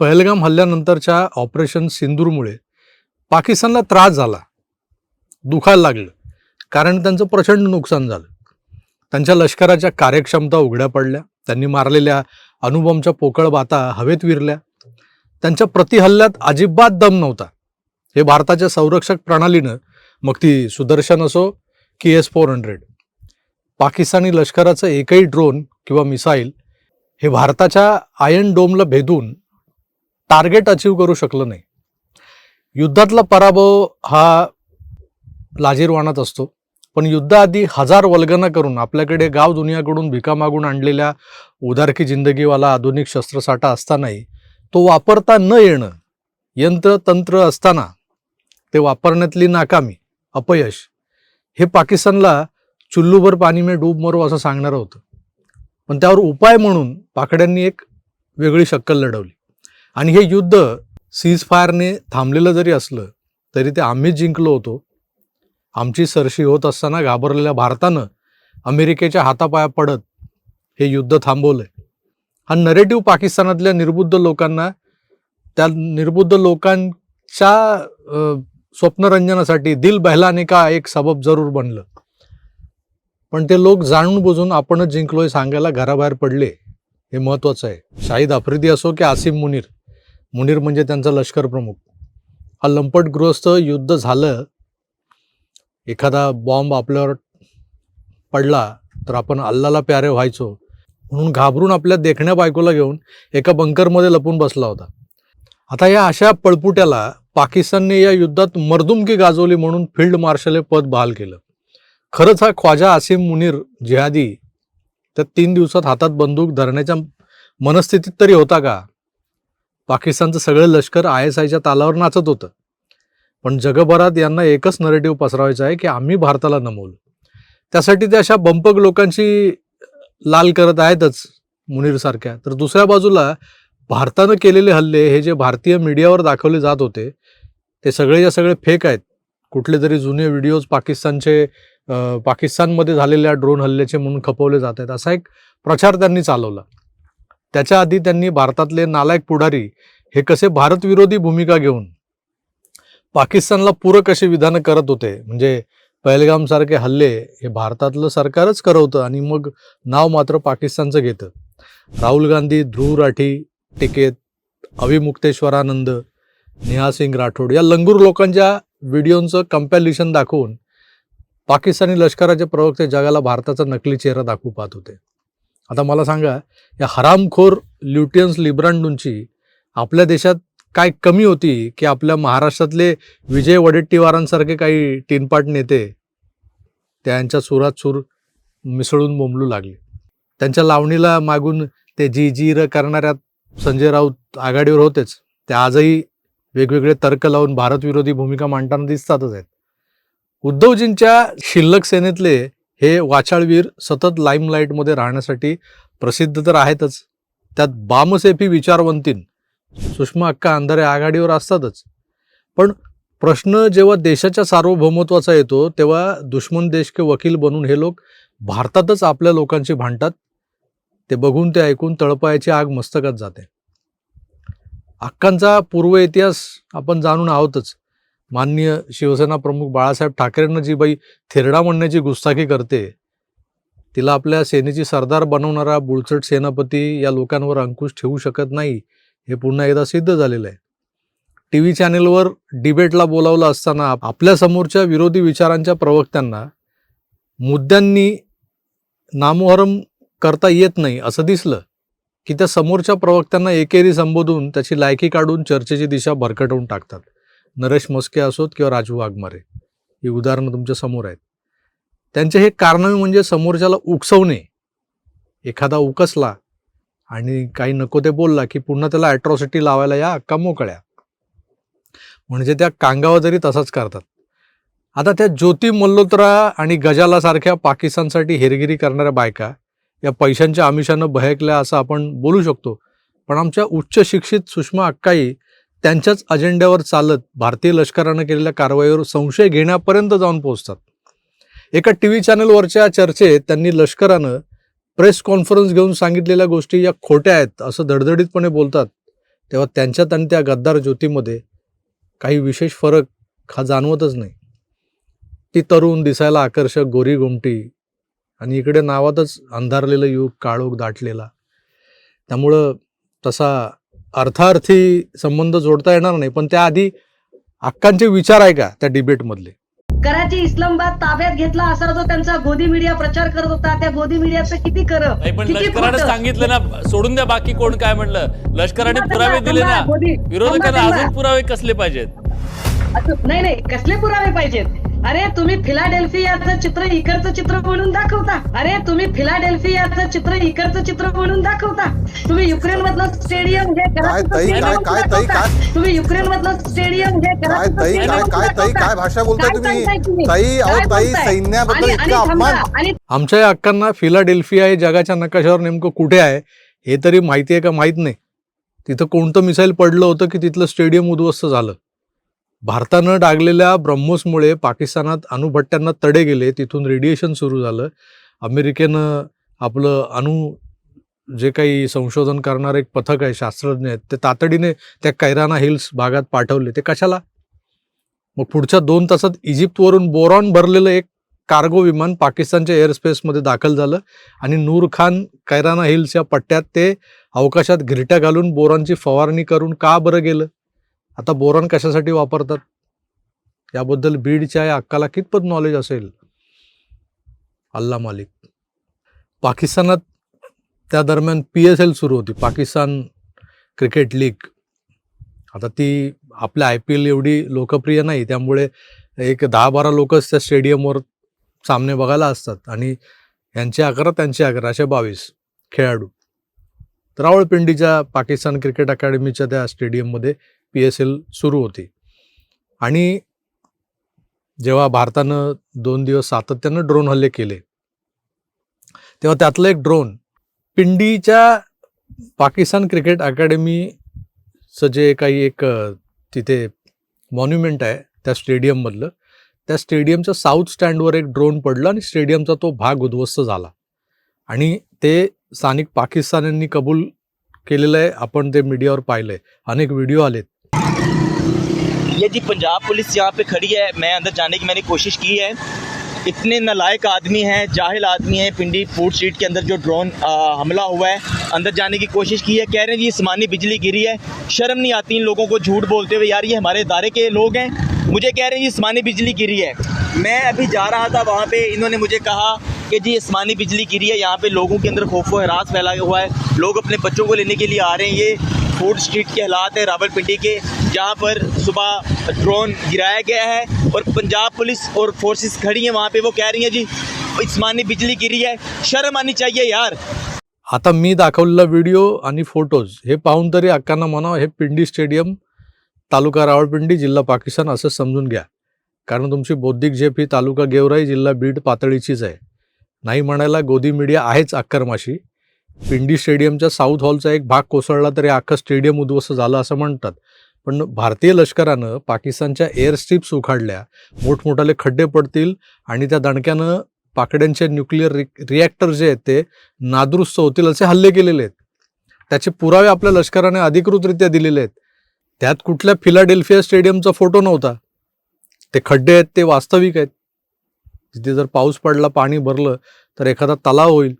Pahalgam हल्ल्यानंतरच्या operation सिंदूरमुळे पाकिस्तानला त्रास झाला. दुखायला लागलं. कारण त्यांचं प्रचंड नुकसान झालं. त्यांच्या लष्कराच्या कार्यक्षमता उघड्या पडल्या. त्यांनी मारलेल्या अणुबॉम्बच्या पोकळ बाता हवेत विरल्या. त्यांच्या प्रतिहल्ल्यात अजिबात दम नव्हता. हे भारताच्या संरक्षक प्रणालीनं मग ती सुदर्शन असो की एस फोर हंड्रेड. पाकिस्तानी लष्कराचं एकही ड्रोन किंवा मिसाईल हे भारताच्या आयन डोमला भेदून टार्गेट अचीव करू शकलं नाही. युद्धातला पराभव हा लाजीरवाणात असतो. पण युद्धाआधी हजार वल्गना करून आपल्याकडे गाव दुनियाकडून भिका मागून आणलेल्या उदारकी जिंदगीवाला आधुनिक शस्त्रसाठा असतानाही तो वापरता न येणं यंत्र तंत्र असताना ते वापरण्यातली नाकामी अपयश हे पाकिस्तानला चुल्लूभर पाणी मे डूब मरो असं सांगणारं होतं. पण त्यावर उपाय म्हणून पाकड्यांनी एक वेगळी शक्कल लढवली. आणि हे युद्ध सीज फायरने थांबलेलं जरी असलं तरी ते आम्हीच जिंकलो होतो. आमची सरशी होत असताना घाबरलेल्या भारतानं अमेरिकेच्या हातापाया पडत हे युद्ध थांबवलंय. हा नरेटिव्ह पाकिस्तानातल्या निर्बुद्ध लोकांना त्या निर्बुद्ध लोकांच्या स्वप्नरंजनासाठी दिल बहलाने का एक सबब जरूर बनलं. पण ते लोक जाणून बुजून आपणच जिंकलोय सांगायला घराबाहेर पडले हे महत्वाचं आहे. शाहिद आफ्रिदी असो की आसिम मुनीर मुनीर म्हणजे त्यांचा लष्कर प्रमुख. हा लंपटग्रस्त युद्ध झालं एखादा बॉम्ब आपल्यावर पडला तर आपण अल्लाला प्यारे व्हायचो म्हणून घाबरून आपल्या देखण्या बायकोला घेऊन एका बंकरमध्ये लपून बसला होता. आता या अशा पळपुट्याला पाकिस्तानने या युद्धात मर्दुमकी गाजवली म्हणून फील्ड मार्शल हे पद बहाल केलं. खरंच हा ख्वाजा आसिम मुनीर जिहादी तर तीन दिवसात हातात बंदूक धरण्याच्या मनस्थितीत तरी होता का? पाकिस्तानचं सगळं लष्कर आय एस आयच्या तालावर नाचत होतं. पण जगभरात यांना एकच नरेटिव्ह पसरवायचा आहे की आम्ही भारताला नमवलं. त्यासाठी ते अशा बंपक लोकांची लाल करत आहेतच मुनीरसारख्या तर दुसऱ्या बाजूला भारतानं केलेले हल्ले हे जे भारतीय मीडियावर दाखवले जात होते ते सगळे ज्या सगळे फेक आहेत. कुठले तरी जुने व्हिडिओज पाकिस्तानचे पाकिस्तानमध्ये झालेल्या ड्रोन हल्ल्याचे म्हणून खपवले जात आहेत. असा एक प्रचार त्यांनी चालवला. त्याच्या आधी त्यांनी भारतातले नालायक पुढारी हे कसे भारतविरोधी भूमिका घेऊन पाकिस्तानला पूरक असे विधानं करत होते म्हणजे पहलगामसारखे हल्ले हे भारतातलं सरकारच करवतं आणि मग नाव मात्र पाकिस्तानचं घेतं. राहुल गांधी ध्रुव राठी टिकेत अविमुक्तेश्वरानंद नेहा सिंग राठोड या लंगूर लोकांच्या व्हिडिओंचं कंपॅलिशन दाखवून पाकिस्तानी लष्कराचे प्रवक्ते जगाला भारताचा नकली चेहरा दाखवू पाहत होते. आता मला सांगा या हरामखोर ल्युटियन्स लिब्रांडूंची आपल्या देशात काय कमी होती की आपल्या महाराष्ट्रातले विजय वडेट्टीवारांसारखे काही टिनपाट नेते त्यांच्या सुरात सूर मिसळून बोंबलू लागले? त्यांच्या लावणीला मागून ते जी जी र करणाऱ्या संजय राऊत आघाडीवर होतेच. ते आजही वेगवेगळे तर्क लावून भारतविरोधी भूमिका मांडताना दिसतातच आहेत. उद्धवजींच्या शिल्लक सेनेतले हे वाचाळवीर सतत लाईमलाईटमध्ये राहण्यासाठी प्रसिद्ध तर आहेतच. त्यात बामसेफी विचारवंतीन सुषमा अक्का अंधारे आघाडीवर असतातच. पण प्रश्न जेव्हा देशाच्या सार्वभौमत्वाचा येतो तेव्हा दुश्मन देश के वकील बनून हे लोक भारतातच आपल्या लोकांशी भांडतात. ते बघून ते ऐकून तळपायाची आग मस्तकात जाते. अक्कांचा पूर्व इतिहास आपण जाणून आहोतच. माननीय शिवसेना प्रमुख बाळासाहेब ठाकरेंना जी बाई थेरडा म्हणण्याची गुस्ताखी करते तिला आपल्या सेनेची सरदार बनवणारा बुळचट सेनापती या लोकांवर अंकुश ठेवू शकत नाही हे पुन्हा एकदा सिद्ध झालेलं आहे. टी व्ही चॅनेलवर डिबेटला बोलावलं असताना आपल्या समोरच्या विरोधी विचारांच्या प्रवक्त्यांना मुद्द्यांनी नामोहरम करता येत नाही असं दिसलं की त्या समोरच्या प्रवक्त्यांना एकेरी संबोधून त्याची लायकी काढून चर्चेची दिशा भरकटवून टाकतात. नरेश मस्के असोत किंवा राजू वाघमारे ही उदाहरणं तुमच्यासमोर आहेत. त्यांचे हे कारनामे म्हणजे समोरच्याला उकसवणे. एखादा उकसला आणि काही नको ते बोलला की पुन्हा त्याला ॲट्रॉसिटी लावायला या अक्का मोकळ्या. म्हणजे त्या कांगावा जरी तसाच करतात. आता त्या ज्योती मल्होत्रा आणि गजाला सारख्या पाकिस्तानसाठी हेरगिरी करणाऱ्या बायका या पैशांच्या आमिषानं बहकल्या असं आपण बोलू शकतो. पण आमच्या उच्च शिक्षित सुषमा अक्काई त्यांच्याच अजेंड्यावर चालत भारतीय लष्करानं केलेल्या कारवाईवर संशय घेण्यापर्यंत जाऊन पोहोचतात. एका टी व्ही चॅनलवरच्या चर्चेत त्यांनी लष्करानं प्रेस कॉन्फरन्स घेऊन सांगितलेल्या गोष्टी या खोट्या आहेत असं धडधडीतपणे बोलतात. तेव्हा त्यांच्यात आणि त्या गद्दार ज्योतीमध्ये काही विशेष फरक हा जाणवतच नाही. ती तरुण दिसायला आकर्षक गोरी गोमटी आणि इकडे नावातच अंधारलेलं युग काळोख दाटलेला. त्यामुळं तसा अर्थार्थी संबंध जोडता येणार नाही पण त्याआधी अक्कांचे विचार आहे का त्या डिबेटमधले. कराची इस्लामाबाद ताब्यात घेतला असा जो त्यांचा गोदी मीडिया प्रचार करत होता त्या गोदी मीडियाचं किती खरं नाही पण किती लष्कराने खोटं? सांगितलं ना सोडून द्या बाकी कोण काय म्हणलं? लष्कराने पुरावे दिले ना. विरोधकांना थांबा, अजून पुरावे कसले पाहिजेत? असं- नाही नाही कसले पुरावे पाहिजेत? अरे तुम्ही फिलाडेल्फियाचं चित्र इकडचं चित्र म्हणून दाखवता. अरे तुम्ही फिलाडेल्फियाचं चित्र इकडचं चित्र म्हणून दाखवता. तुम्ही युक्रेन मधलं स्टेडियम हे तुम्ही युक्रेन मधलं स्टेडियम हे काय भाषा बोलताय तुम्ही? ताई? सैन्याबद्दल इतका अपमान. आमच्या या अक्कांना फिलाडेल्फिया हे जगाच्या नकाशावर नेमकं कुठे आहे हे तरी माहिती आहे का? माहीत नाही. तिथं कोणतं मिसाईल पडलं होतं की तिथलं स्टेडियम उद्ध्वस्त झालं? भारतानं डागलेल्या ब्रह्मोसमुळे पाकिस्तानात अणुभट्ट्यांना तडे गेले तिथून रेडिएशन सुरू झालं. अमेरिकेनं आपलं अणु जे काही संशोधन करणारं एक पथक आहे शास्त्रज्ञ आहेत ते तातडीने त्या कैराना हिल्स भागात पाठवले. ते कशाला? मग पुढच्या दोन तासात इजिप्तवरून बोरॉन भरलेलं एक कार्गो विमान पाकिस्तानच्या एअरस्पेसमध्ये दाखल झालं आणि नूर खान कैराना हिल्स या पट्ट्यात ते अवकाशात घिरट्या घालून बोरांची फवारणी करून का बरं गेलं? आता बोरॉन कशासाठी वापरतात? याबद्दल बीडच्या या अक्काला कितपत नॉलेज असेल? अल्ला मालिक. पाकिस्तानात त्या दरम्यान पी एस एल सुरू होती. Pakistan cricket league. आता ती आपल्या आय पी एल एवढी लोकप्रिय नाही. त्यामुळे एक दहा बारा लोकच त्या स्टेडियमवर सामने बघायला असतात. आणि यांचे अकरा त्यांचे अकरा असे बावीस खेळाडू. रावळपिंडीच्या पाकिस्तान क्रिकेट अकॅडमीच्या त्या स्टेडियममध्ये पी एस एल सुरू होती. आणि जेव्हा भारतानं दोन दिवस सातत्यानं ड्रोन हल्ले केले तेव्हा त्यातलं एक ड्रोन पिंडीच्या पाकिस्तान क्रिकेट अकॅडमीचं जे काही एक तिथे मॉन्युमेंट आहे त्या स्टेडियममधलं त्या स्टेडियमच्या साऊथ स्टँडवर एक ड्रोन पडलं आणि स्टेडियमचा तो भाग उद्ध्वस्त झाला. आणि ते स्थानिक पाकिस्तान्यांनी कबूल केलेलं आहे आपण ते मीडियावर पाहिलंय. अनेक व्हिडिओ आलेत. ये जी, पंजाब पुलिस यहाँ पे खड़ी है। मैं अंदर जाने की मैंने कोशिश की है। इतने नलायक आदमी हैं, जाहिल आदमी हैं, पिंडी फ़ूड स्ट्रीट के अंदर जो ड्रोन हमला हुआ है। अंदर जाने की कोशिश की है। कह रहे हैं जी आसमानी बिजली गिरी है। शर्म नहीं आती इन लोगों को झूठ बोलते हुए। यार, ये हमारे इदारे के लोग हैं। मुझे कह रहे हैं जी आसमानी बिजली गिरी है। मैं अभी जा रहा था वहाँ पे। इन्होंने मुझे कहा कि जी आसमानी बिजली गिरी है। यहाँ पे लोगों के अंदर खौफ, हरास फैला हुआ है। लोग अपने बच्चों को लेने के लिए आ रहे हैं। ये फूड स्ट्रीट के हालात है रावलपिंडी के जहाँ पर सुबह ड्रोन गिराया गया है और पंजाब पुलिस और फोर्सेस खड़ी हैं। वहाँ पे वो कह रही हैं जी आसमानी बिजली गिरी है शर्म आनी चाहिए यार। आता मी दाखवलेला व्हिडिओ आणि फोटोज हे पाहून तरी अक्कांना म्हणावं हे पिंडी स्टेडियम तालुका रावळपिंडी जिल्हा पाकिस्तान असं समजून घ्या. कारण तुमची बौद्धिक झेप ही तालुका गेवराई जिल्हा बीड पातळीचीच आहे. नाही म्हणायला गोदी मीडिया आहेच अक्करमाशी. पिंडी स्टेडियमच्या साऊथ हॉलचा एक भाग कोसळला तरी अख्खं स्टेडियम उद्ध्वस्त झालं असं म्हणतात. पण भारतीय लष्करानं पाकिस्तानच्या एअर स्ट्रीप्स उखाडल्या मोठमोठाले खड्डे पडतील आणि त्या दणक्यानं पाकड्यांचे न्यूक्लिअर रि रिॲक्टर जे आहेत ते नादुरुस्त होतील असे हल्ले केलेले आहेत. त्याचे पुरावे आपल्या लष्कराने अधिकृतरित्या दिलेले आहेत. त्यात कुठल्या फिलाडेल्फिया स्टेडियमचा फोटो नव्हता. ते खड्डे आहेत ते वास्तविक आहेत. तिथे जर पाऊस पडला पाणी भरलं तर एखादा तलाव होईल.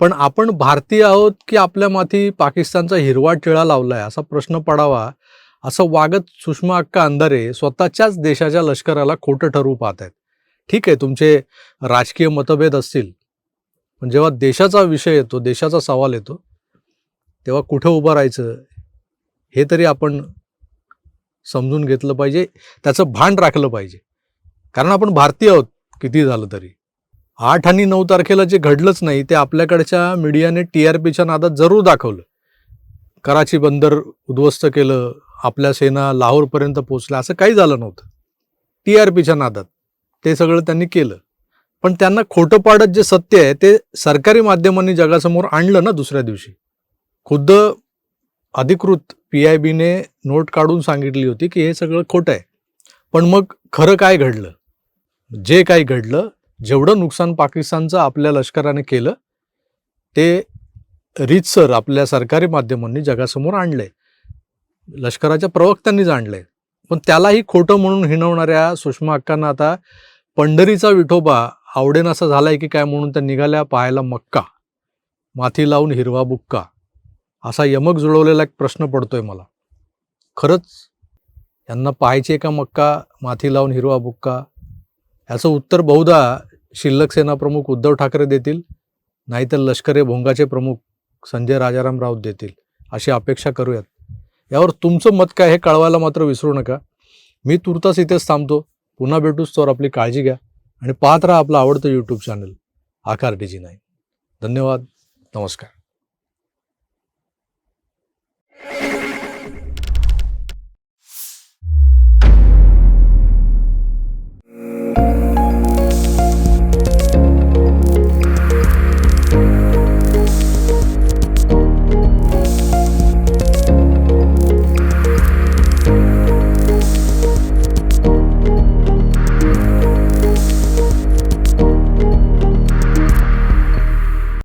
पण आपण भारतीय आहोत की आपल्या माथी पाकिस्तानचा हिरवा टिळा लावलाय? असा प्रश्न पडावा. असं वागत सुषमा अक्का अंधारे स्वतःच्याच देशाच्या लष्कराला खोटं ठरवू पाहत आहेत ठीक आहे तुमचे राजकीय मतभेद असतील. पण जेव्हा देशाचा विषय येतो देशाचा सवाल येतो तेव्हा कुठं उभं राहायचं? हे तरी आपण समजून घेतलं पाहिजे. त्याचं भान राखलं पाहिजे. कारण आपण भारतीय आहोत किती झालं तरी. आठ आणि नऊ तारखेला जे घडलंच नाही ते आपल्याकडच्या मीडियाने टी आर पीच्या नादात जरूर दाखवलं. कराची बंदर उद्ध्वस्त केलं आपल्या सेना लाहोरपर्यंत पोचल्या असं काही झालं नव्हतं. टी आर पीच्या नादात ते सगळं त्यांनी केलं. पण त्यांना खोटं पाडत जे सत्य आहे ते सरकारी माध्यमांनी जगासमोर आणलं ना दुसऱ्या दिवशी. खुद्द अधिकृत पी आय बीने नोट काढून सांगितली होती की हे सगळं खोटं आहे. पण मग खरं काय घडलं? जे काही घडलं जेवढं नुकसान पाकिस्तानचं आपल्या लष्कराने केलं ते रीतसर आपल्या सरकारी माध्यमांनी जगासमोर आणलंय. लष्कराच्या प्रवक्त्यांनी आणलंय. पण त्यालाही खोटं म्हणून हिणवणाऱ्या सुषमा अक्कांना आता पंढरीचा विठोबा आवडेन असा झालाय की काय म्हणून त्या निघाल्या पाहायला मक्का. माथी लावून हिरवा बुक्का. असा यमक जुळवलेला एक प्रश्न पडतोय मला. खरंच यांना पाहायचे का मक्का माथी लावून हिरवा बुक्का? याचं उत्तर बहुधा शिल्लक सेना प्रमुख उद्धव ठाकरे देतील नाहीतर लष्करे भोंगाचे प्रमुख संजय राजाराम राऊत देतील अशी अपेक्षा करूयात. यावर तुमचं मत काय हे कळवायला मात्र विसरू नका. मी तुर्तास इथेच थांबतो. पुन्हा भेटूच तर आपली काळजी घ्या आणि पाहत राहा आपलं आवडतं यूट्यूब चॅनल आकार डीजी नाही धन्यवाद. नमस्कार.